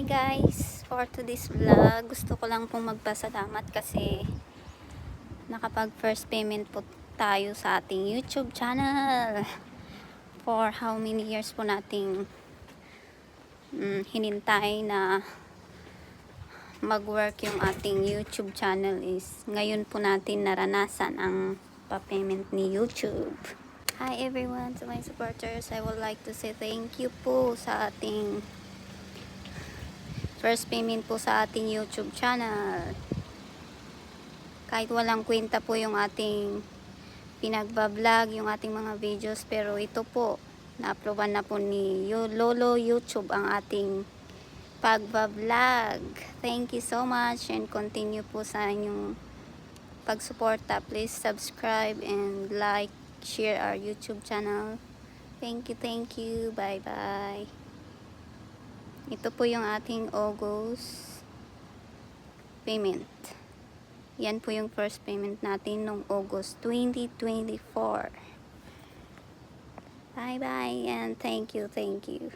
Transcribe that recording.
Hi guys, for today's vlog, gusto ko lang pong magpasalamat kasi nakapag first payment po tayo sa ating YouTube channel. For how many years po nating mm, hinintay na mag-work yung ating YouTube channel is ngayon po natin naranasan ang pa-payment ni YouTube. Hi everyone, to my supporters, I would like to say thank you po sa ating first payment po sa ating YouTube channel. Kahit walang kwenta po yung ating pinagbablog, yung ating mga videos, pero ito po, na-approvean na po ni Lolo YouTube ang ating pagbablog. Thank you so much and continue po sa inyong pagsuporta. Please subscribe and like, share our YouTube channel. Thank you, thank you. Bye-bye. Ito po yung ating August payment. Yan po yung first payment natin nung August 2024. Bye-bye and thank you, thank you.